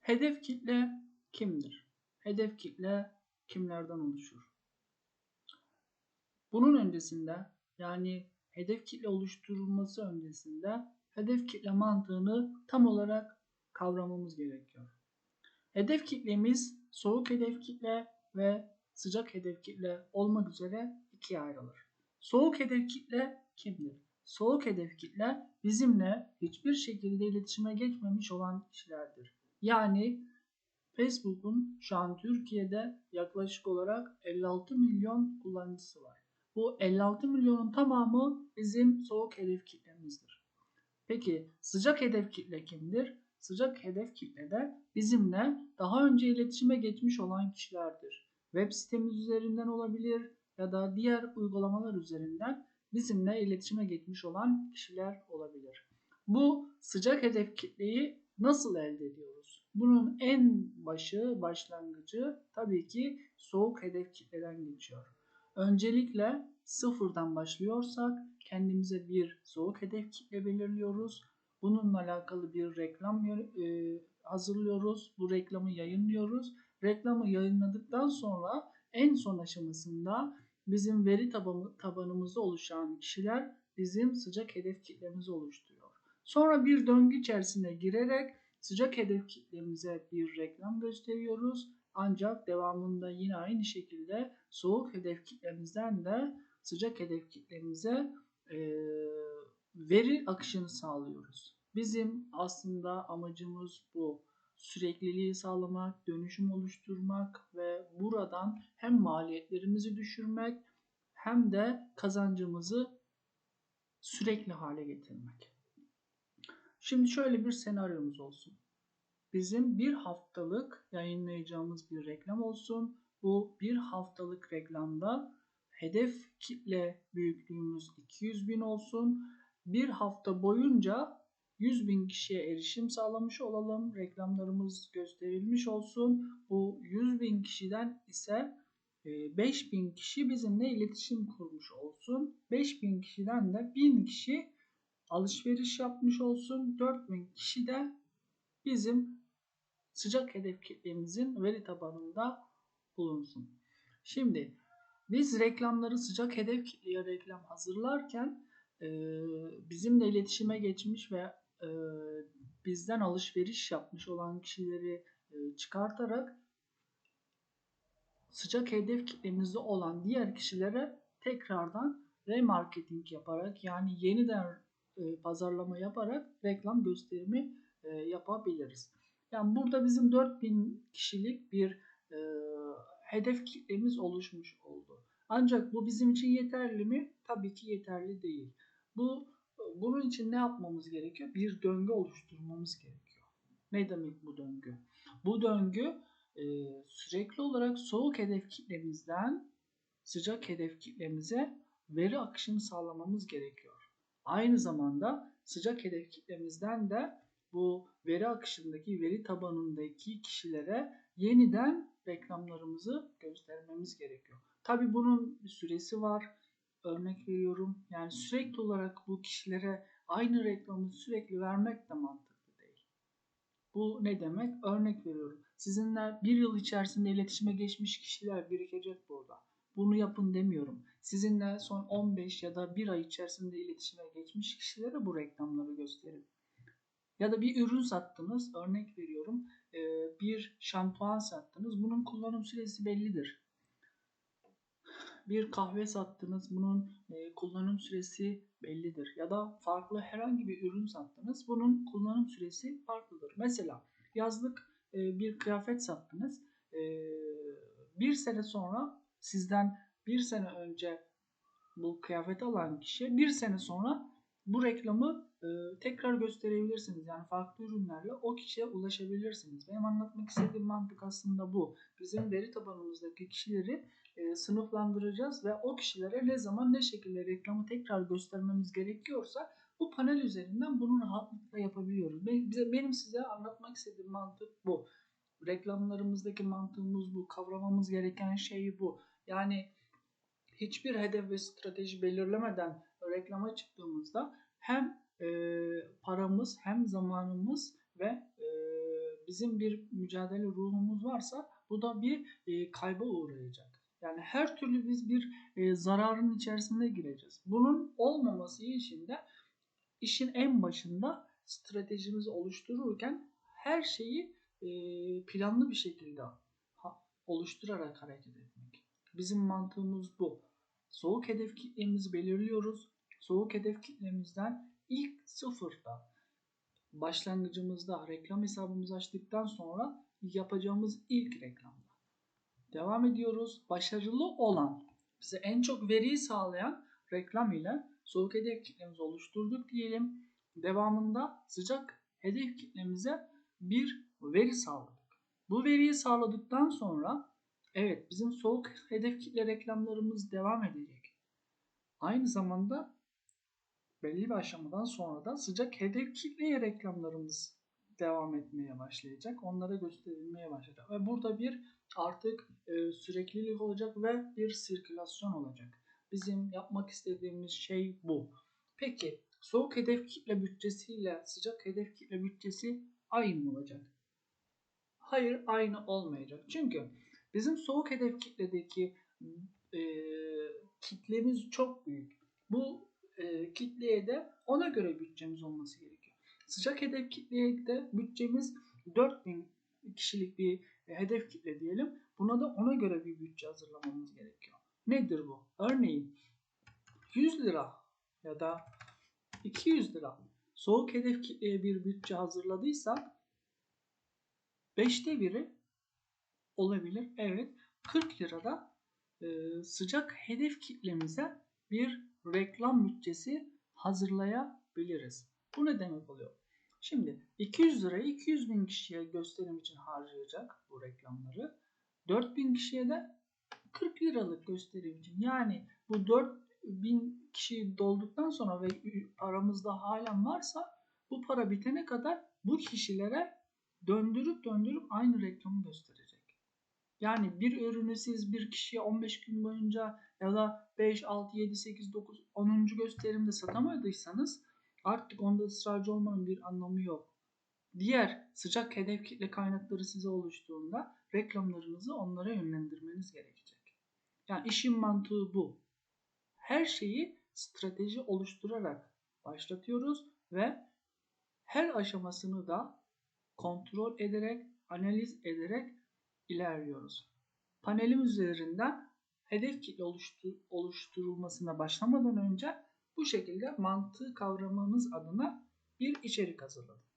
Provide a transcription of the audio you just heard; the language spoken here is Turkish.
Hedef kitle kimdir? Hedef kitle kimlerden oluşur? Bunun öncesinde yani hedef kitle oluşturulması öncesinde hedef kitle mantığını tam olarak kavramamız gerekiyor. Hedef kitlemiz soğuk hedef kitle ve sıcak hedef kitle olmak üzere ikiye ayrılır. Soğuk hedef kitle kimdir? Soğuk hedef kitle bizimle hiçbir şekilde iletişime geçmemiş olan kişilerdir. Yani Facebook'un şu an Türkiye'de yaklaşık olarak 56 milyon kullanıcısı var. Bu 56 milyonun tamamı bizim soğuk hedef kitlemizdir. Peki sıcak hedef kitle kimdir? Sıcak hedef kitlede bizimle daha önce iletişime geçmiş olan kişilerdir. Web sitemiz üzerinden olabilir ya da diğer uygulamalar üzerinden bizimle iletişime geçmiş olan kişiler olabilir. Bu sıcak hedef kitleyi nasıl elde ediyoruz? Bunun en başı, başlangıcı tabii ki soğuk hedef kitleden geçiyor. Öncelikle sıfırdan başlıyorsak kendimize bir soğuk hedef kitle belirliyoruz. Bununla alakalı bir reklam e, hazırlıyoruz. Bu reklamı yayınlıyoruz. Reklamı yayınladıktan sonra en son aşamasında bizim veri tabanımızda oluşan kişiler bizim sıcak hedef kitlemizi oluşturuyor. Sonra bir döngü içerisine girerek sıcak hedef kitlemize bir reklam gösteriyoruz. Ancak devamında yine aynı şekilde soğuk hedef kitlemizden de sıcak hedef kitlemize e, veri akışını sağlıyoruz. Bizim aslında amacımız bu. Sürekliliği sağlamak, dönüşüm oluşturmak ve buradan hem maliyetlerimizi düşürmek hem de kazancımızı sürekli hale getirmek. Şimdi şöyle bir senaryomuz olsun. Bizim bir haftalık yayınlayacağımız bir reklam olsun. Bu bir haftalık reklamda hedef kitle büyüklüğümüz 200 bin olsun. Bir hafta boyunca 100 bin kişiye erişim sağlamış olalım. Reklamlarımız gösterilmiş olsun. Bu 100 bin kişiden ise 5000 e, kişi bizimle iletişim kurmuş olsun. 5000 kişiden de 1000 kişi alışveriş yapmış olsun. 4000 kişi de bizim sıcak hedef kitlemizin veri tabanında bulunsun. Şimdi biz reklamları sıcak hedef kitleye reklam hazırlarken e, bizimle iletişime geçmiş ve e, bizden alışveriş yapmış olan kişileri e, çıkartarak sıcak hedef kitlemizde olan diğer kişilere tekrardan remarketing yaparak yani yeniden pazarlama yaparak reklam gösterimi e, yapabiliriz. Yani burada bizim 4000 kişilik bir e, hedef kitlemiz oluşmuş oldu. Ancak bu bizim için yeterli mi? Tabii ki yeterli değil. Bu bunun için ne yapmamız gerekiyor? Bir döngü oluşturmamız gerekiyor. Ne demek bu döngü? Bu döngü e, sürekli olarak soğuk hedef kitlemizden sıcak hedef kitlemize veri akışını sağlamamız gerekiyor. Aynı zamanda sıcak hedef kitlemizden de bu veri akışındaki veri tabanındaki kişilere yeniden reklamlarımızı göstermemiz gerekiyor. Tabi bunun bir süresi var. Örnek veriyorum. Yani sürekli olarak bu kişilere aynı reklamı sürekli vermek de mantıklı değil. Bu ne demek? Örnek veriyorum. Sizinle bir yıl içerisinde iletişime geçmiş kişiler birikecek burada. Bunu yapın demiyorum. Sizinle son 15 ya da 1 ay içerisinde iletişime geçmiş kişilere bu reklamları gösterin. Ya da bir ürün sattınız, örnek veriyorum, bir şampuan sattınız. Bunun kullanım süresi bellidir. Bir kahve sattınız, bunun kullanım süresi bellidir. Ya da farklı herhangi bir ürün sattınız, bunun kullanım süresi farklıdır. Mesela yazlık bir kıyafet sattınız. Bir sene sonra sizden bir sene önce bu kıyafeti alan kişi bir sene sonra bu reklamı e, tekrar gösterebilirsiniz. Yani farklı ürünlerle o kişiye ulaşabilirsiniz. Benim anlatmak istediğim mantık aslında bu. Bizim veri tabanımızdaki kişileri e, sınıflandıracağız ve o kişilere ne zaman ne şekilde reklamı tekrar göstermemiz gerekiyorsa bu panel üzerinden bunu rahatlıkla yapabiliyoruz. Benim size anlatmak istediğim mantık bu. Reklamlarımızdaki mantığımız bu. Kavramamız gereken şey bu. Yani hiçbir hedef ve strateji belirlemeden reklama çıktığımızda hem e, paramız hem zamanımız ve e, bizim bir mücadele ruhumuz varsa bu da bir e, kayba uğrayacak. Yani her türlü biz bir e, zararın içerisine gireceğiz. Bunun olmaması için de işin en başında stratejimizi oluştururken her şeyi e, planlı bir şekilde ha, oluşturarak hareket etmek. Bizim mantığımız bu. Soğuk hedef kitlemizi belirliyoruz. Soğuk hedef kitlemizden ilk sıfırda başlangıcımızda reklam hesabımızı açtıktan sonra yapacağımız ilk reklamda. Devam ediyoruz. Başarılı olan, bize en çok veriyi sağlayan reklam ile soğuk hedef kitlemizi oluşturduk diyelim. Devamında sıcak hedef kitlemize bir veri sağladık. Bu veriyi sağladıktan sonra evet bizim soğuk hedef kitle reklamlarımız devam edecek. Aynı zamanda belli bir aşamadan sonra da sıcak hedef kitleye reklamlarımız devam etmeye başlayacak. Onlara gösterilmeye başlayacak. Ve burada bir artık e, süreklilik olacak ve bir sirkülasyon olacak. Bizim yapmak istediğimiz şey bu. Peki soğuk hedef kitle bütçesiyle sıcak hedef kitle bütçesi aynı olacak? Hayır aynı olmayacak. Çünkü bizim soğuk hedef kitledeki e, kitlemiz çok büyük. Bu e, kitleye de ona göre bütçemiz olması gerekiyor. Sıcak hedef kitleye de bütçemiz 4000 kişilik bir hedef kitle diyelim. Buna da ona göre bir bütçe hazırlamamız gerekiyor. Nedir bu? Örneğin 100 lira ya da 200 lira soğuk hedef kitleye bir bütçe hazırladıysak 5'te biri olabilir. Evet 40 lirada e, sıcak hedef kitlemize bir reklam bütçesi hazırlayabiliriz. Bu ne demek oluyor? Şimdi 200 lirayı 200 bin kişiye gösterim için harcayacak bu reklamları. 4000 kişiye de 40 liralık gösterim için. Yani bu 4000 kişi dolduktan sonra ve paramızda halen varsa bu para bitene kadar bu kişilere döndürüp döndürüp aynı reklamı gösterecek. Yani bir ürünü siz bir kişiye 15 gün boyunca ya da 5, 6, 7, 8, 9, 10. gösterimde satamadıysanız artık onda ısrarcı olmanın bir anlamı yok. Diğer sıcak hedef kitle kaynakları size oluştuğunda reklamlarınızı onlara yönlendirmeniz gerekecek. Yani işin mantığı bu. Her şeyi strateji oluşturarak başlatıyoruz ve her aşamasını da kontrol ederek, analiz ederek ilerliyoruz. Panelim üzerinden hedef kitle oluştur oluşturulmasına başlamadan önce bu şekilde mantığı kavramamız adına bir içerik hazırladım.